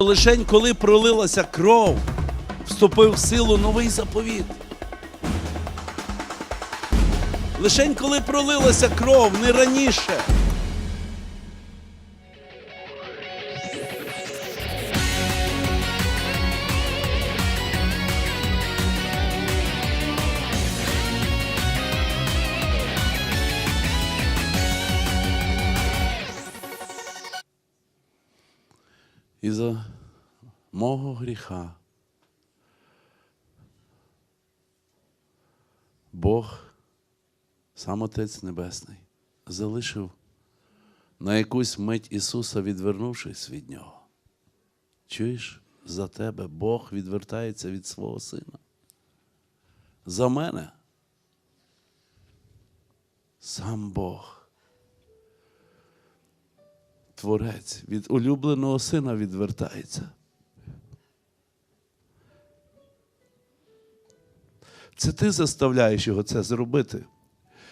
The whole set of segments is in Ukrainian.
Лишень коли пролилася кров, вступив в силу новий заповіт. Лишень коли пролилася кров, не раніше. І за мого гріха Бог, сам Отець Небесний, залишив на якусь мить Ісуса, відвернувшись від Нього. Чуєш, за тебе Бог відвертається від свого Сина. За мене. Сам Бог. Творець від улюбленого сина відвертається. Це ти заставляєш його це зробити.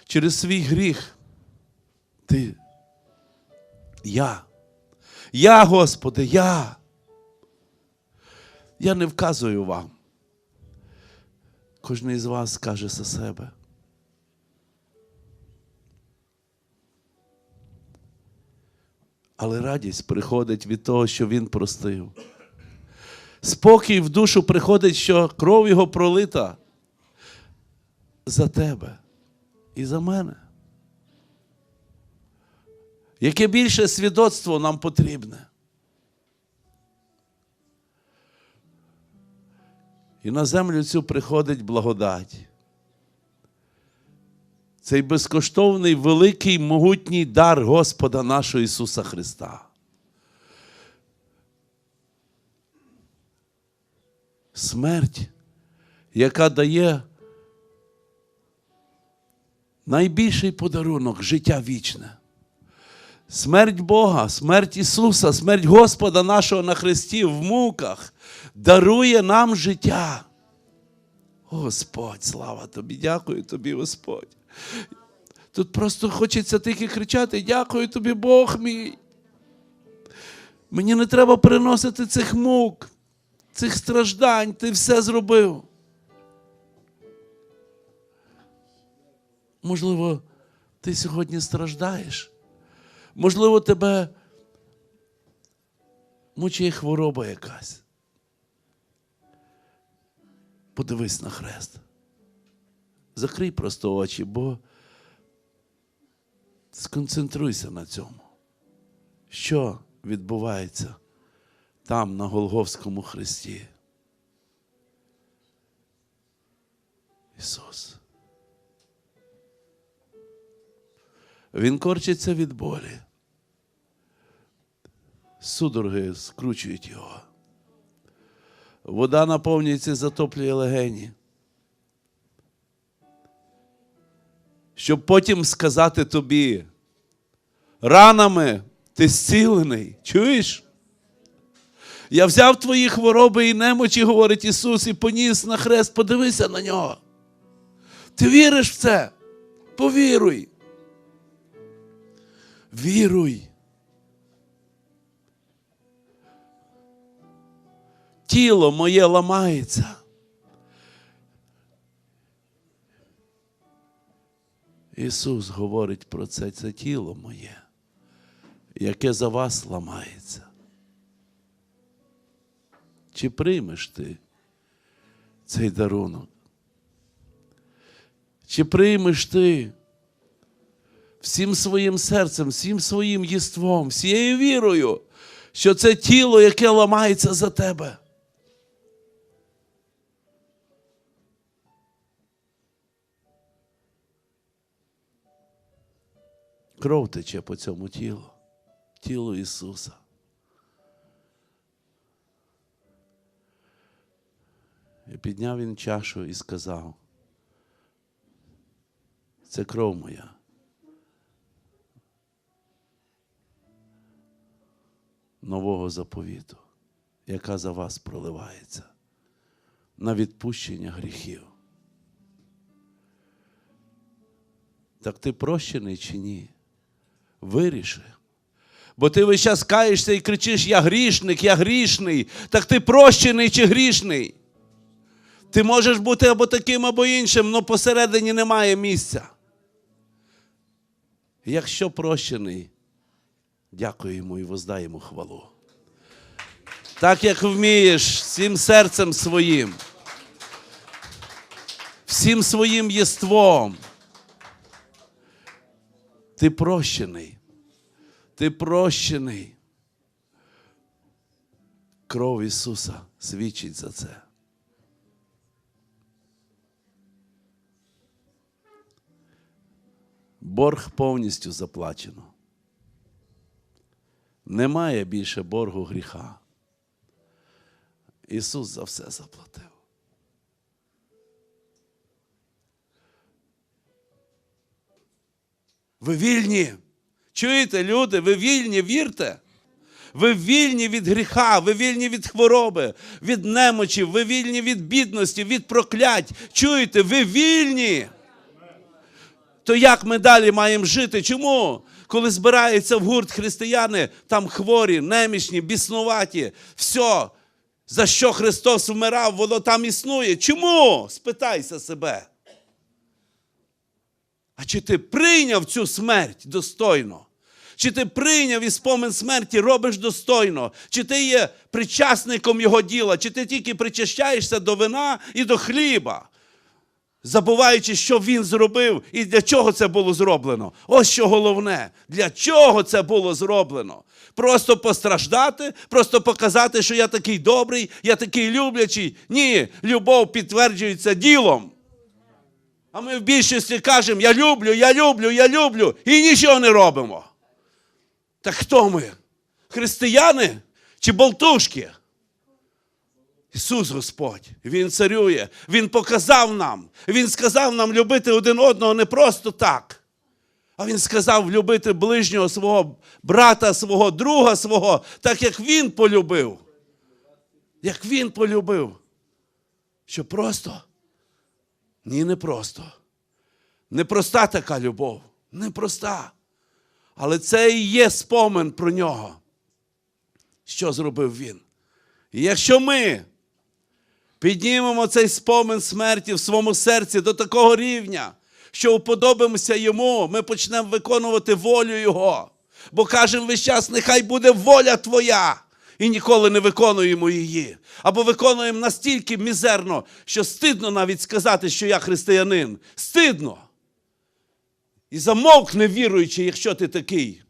Через свій гріх. Ти. Я. Я, Господи, я. Я не вказую вам. Кожен із вас скаже за себе. Але радість приходить від того, що Він простив. Спокій в душу приходить, що кров Його пролита за тебе і за мене. Яке більше свідоцтво нам потрібне? І на землю цю приходить благодать. Цей безкоштовний великий могутній дар Господа нашого Ісуса Христа. Смерть, яка дає найбільший подарунок життя вічне. Смерть Бога, смерть Ісуса, смерть Господа нашого на Христі в муках дарує нам життя. Господь, слава тобі, дякую тобі, Господь. Тут просто хочеться тільки кричати: дякую тобі, Бог мій. Мені не треба переносити цих мук, цих страждань, ти все зробив. Можливо, ти сьогодні страждаєш. Можливо, тебе мучає хвороба якась. Подивись на хрест. Закрий просто очі, бо сконцентруйся на цьому. Що відбувається там, на Голговському хресті? Ісус. Він корчиться від болі. Судороги скручують його. Вода наповнюється затоплює легені. Щоб потім сказати тобі, ранами ти зцілений. Чуєш? Я взяв твої хвороби і немочі, говорить Ісус, і поніс на хрест, подивися на нього. Ти віриш в це? Повіруй. Віруй. Тіло моє ламається. Ісус говорить про це, це тіло моє, яке за вас ламається. Чи приймеш ти цей дарунок? Чи приймеш ти всім своїм серцем, всім своїм єством, всією вірою, що це тіло, яке ламається за тебе? Кров тече по цьому тілу, тілу Ісуса. І підняв він чашу і сказав, це кров моя. Нового заповіту, яка за вас проливається на відпущення гріхів. Так ти прощений чи ні? Виріши. Бо ти весь час каєшся і кричиш: Я грішник, я грішний. Так ти прощений чи грішний? Ти можеш бути або таким, або іншим, але посередині немає місця. Якщо прощений, дякуємо і воздаємо хвалу. Так як вмієш, всім серцем своїм, всім своїм єством. Ти прощений. Ти прощений. Кров Ісуса свідчить за це. Борг повністю заплачено. Немає більше боргу гріха. Ісус за все заплатив. Ви вільні. Чуєте, люди, ви вільні, вірте. Ви вільні від гріха, ви вільні від хвороби, від немочі, ви вільні від бідності, від проклять. Чуєте, ви вільні. То як ми далі маємо жити? Чому? Коли збираються в гурт християни, там хворі, немічні, біснуваті, все, за що Христос вмирав, воно там існує. Чому? Спитайся себе. А чи ти прийняв цю смерть достойно? Чи ти прийняв і спомин смерті робиш достойно? Чи ти є причасником його діла, чи ти тільки причащаєшся до вина і до хліба, забуваючи, що він зробив і для чого це було зроблено? Ось що головне, для чого це було зроблено? Просто постраждати, просто показати, що я такий добрий, я такий люблячий. Ні, любов підтверджується ділом. А ми в більшості кажемо, я люблю, я люблю, я люблю, і нічого не робимо. Так хто ми? Християни чи болтушки? Ісус Господь, Він царює, Він показав нам, Він сказав нам любити один одного не просто так. А Він сказав любити ближнього свого брата, свого друга свого, так як Він полюбив. Як Він полюбив. Що просто? Ні, не просто. Непроста така любов. Непроста. Але це і є спомин про нього. Що зробив він? І якщо ми піднімемо цей спомин смерті в своєму серці до такого рівня, що уподобимося йому, ми почнемо виконувати волю Його. Бо кажемо весь час, нехай буде воля Твоя. І ніколи не виконуємо її. Або виконуємо настільки мізерно, що стидно навіть сказати, що я християнин. Стидно. І замовкне віруючи, якщо ти такий.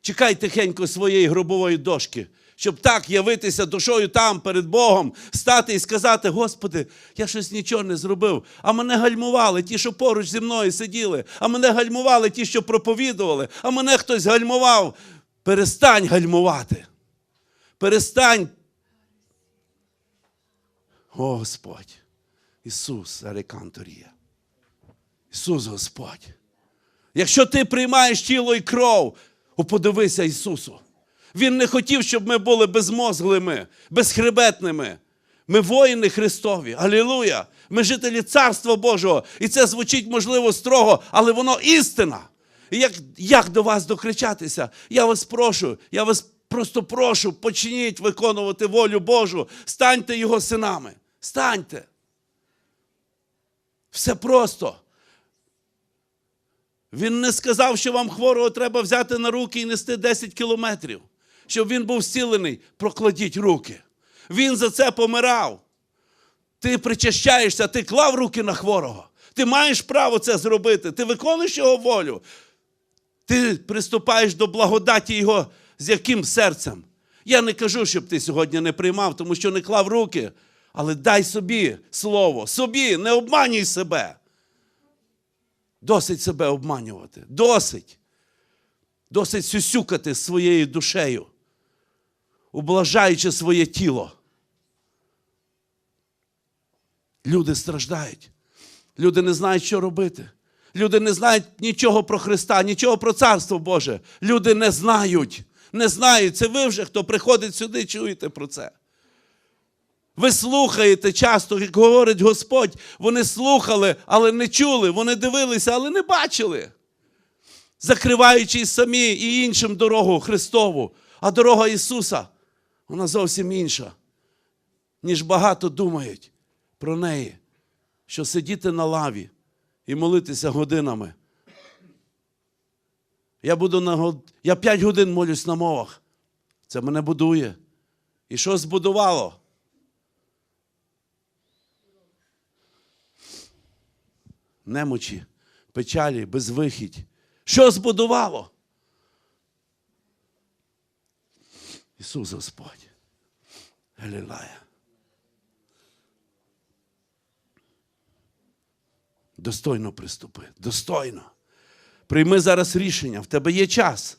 Чекай тихенько своєї гробової дошки, щоб так явитися душою там перед Богом, стати і сказати: Господи, я щось нічого не зробив, а мене гальмували ті, що поруч зі мною сиділи, а мене гальмували ті, що проповідували, а мене хтось гальмував. Перестань гальмувати. Перестань. Господь. Ісус Ариканторія. Ісус Господь. Якщо ти приймаєш тіло і кров, подивися Ісусу. Він не хотів, щоб ми були безмозглими, безхребетними. Ми воїни Христові. Алілуя! Ми жителі Царства Божого. І це звучить, можливо, строго, але воно істина. І як, як до вас докричатися? Я вас прошу, я вас просто прошу, почніть виконувати волю Божу, станьте його синами. Станьте. Все просто. Він не сказав, що вам хворого треба взяти на руки і нести 10 кілометрів. Щоб він був зцілений, прокладіть руки. Він за це помирав. Ти причащаєшся, ти клав руки на хворого. Ти маєш право це зробити. Ти виконуєш його волю. Ти приступаєш до благодаті Його з яким серцем? Я не кажу, щоб ти сьогодні не приймав, тому що не клав руки. Але дай собі слово, собі, не обманюй себе. Досить себе обманювати. Досить. Досить сюсюкати своєю душею, ублажаючи своє тіло. Люди страждають. Люди не знають, що робити. Люди не знають нічого про Христа, нічого про Царство Боже. Люди не знають. Не знають. Це ви вже, хто приходить сюди, чуєте про це. Ви слухаєте часто, як говорить Господь, вони слухали, але не чули, вони дивилися, але не бачили. закриваючи самі і іншим дорогу Христову. А дорога Ісуса, вона зовсім інша, ніж багато думають про неї, що сидіти на лаві і молитися годинами. Я буду на. Я 5 годин молюсь на мовах. Це мене будує. І що збудувало? Немочі, печалі, безвихідь. Що збудувало? Ісус Господь. Галілая. Достойно приступи. Достойно. Прийми зараз рішення, в тебе є час.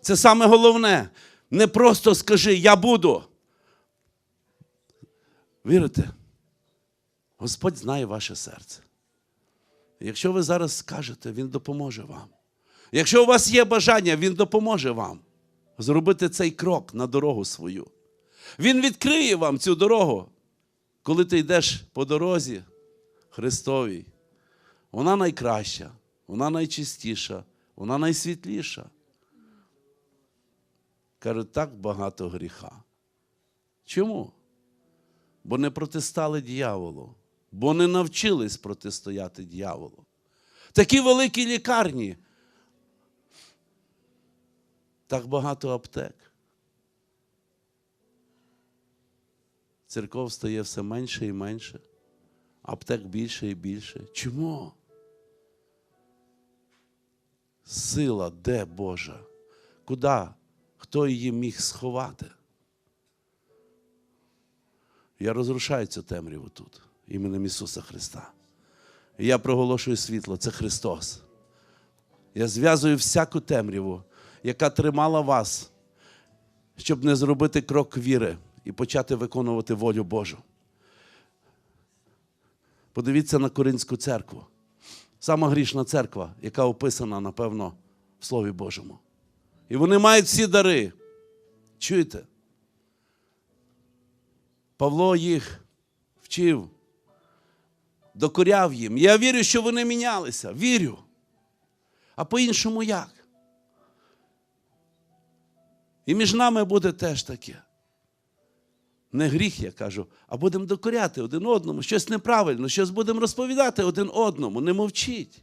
Це саме головне. Не просто скажи я буду. Вірите? Господь знає ваше серце. Якщо ви зараз скажете, Він допоможе вам. Якщо у вас є бажання, Він допоможе вам зробити цей крок на дорогу свою. Він відкриє вам цю дорогу, коли ти йдеш по дорозі Христовій. Вона найкраща, вона найчистіша, вона найсвітліша. Каже, так багато гріха. Чому? Бо не протистали дьяволу, бо не навчились протистояти дьяволу. Такі великі лікарні. Так багато аптек. Церков стає все менше і менше, аптек більше і більше. Чому? Сила де Божа? Куди? Хто її міг сховати? Я розрушаю цю темряву тут, іменем Ісуса Христа. І я проголошую світло, це Христос. Я зв'язую всяку темряву, яка тримала вас, щоб не зробити крок віри і почати виконувати волю Божу. Подивіться на Коринську церкву. Сама грішна церква, яка описана, напевно, в Слові Божому. І вони мають всі дари. Чуєте? Павло їх вчив, докоряв їм. Я вірю, що вони мінялися. Вірю. А по-іншому як? І між нами буде теж таке. Не гріх, я кажу, а будемо докоряти один одному, щось неправильно, щось будемо розповідати один одному, не мовчіть.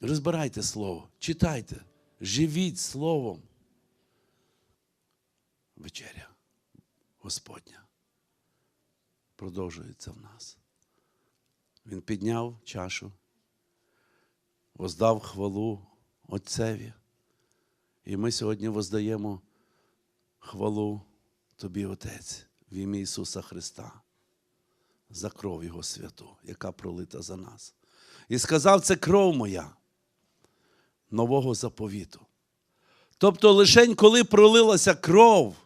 Розбирайте слово, читайте, живіть словом. Вечеря Господня продовжується в нас. Він підняв чашу, воздав хвалу Отцеві. І ми сьогодні воздаємо хвалу Тобі, Отець, в ім'я Ісуса Христа, за кров Його святу, яка пролита за нас. І сказав, це кров моя нового заповіту. Тобто, лишень коли пролилася кров,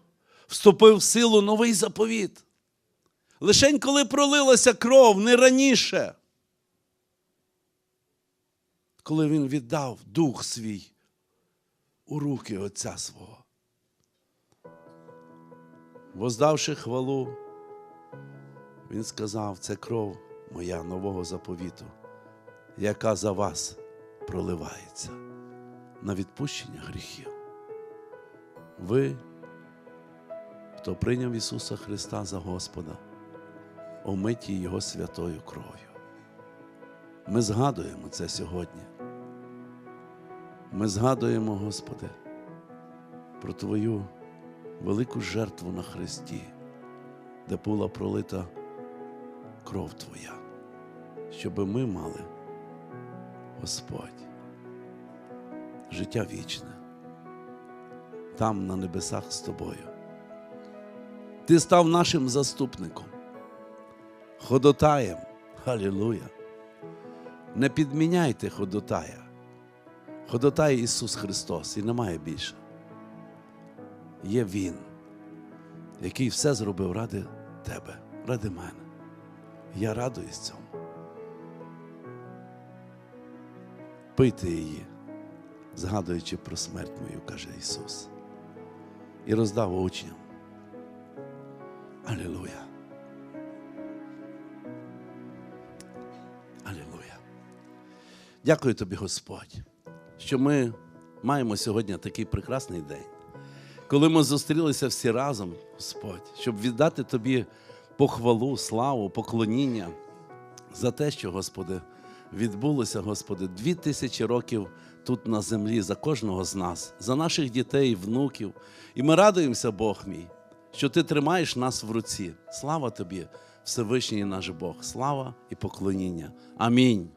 вступив в силу новий заповіт. Лишень коли пролилася кров, не раніше, коли він віддав дух свій у руки Отця свого. Воздавши хвалу, він сказав, це кров моя нового заповіту, яка за вас проливається на відпущення гріхів. Ви, хто прийняв Ісуса Христа за Господа, омиті Його святою кров'ю. Ми згадуємо це сьогодні. Ми згадуємо, Господи, про Твою велику жертву на Христі, де була пролита кров Твоя, щоб ми мали, Господь, життя вічне, там, на небесах з Тобою. Ти став нашим заступником, ходотаєм. Халілуя. Не підміняйте ходотая. Ходотай Ісус Христос і немає більше. Є Він, який все зробив ради тебе, ради мене. Я радуюсь цьому. Пийте її, згадуючи про смерть мою, каже Ісус. І роздав учням. Алілуя. Алілуя. Дякую тобі, Господь, що ми маємо сьогодні такий прекрасний день, коли ми зустрілися всі разом, Господь, щоб віддати тобі похвалу, славу, поклоніння за те, що, Господи, відбулося, Господи, дві тисячі років тут на землі за кожного з нас, за наших дітей, внуків. І ми радуємося, Бог мій, що Ти тримаєш нас в руці. Слава Тобі, Всевишній наш Бог, слава і поклоніння. Амінь.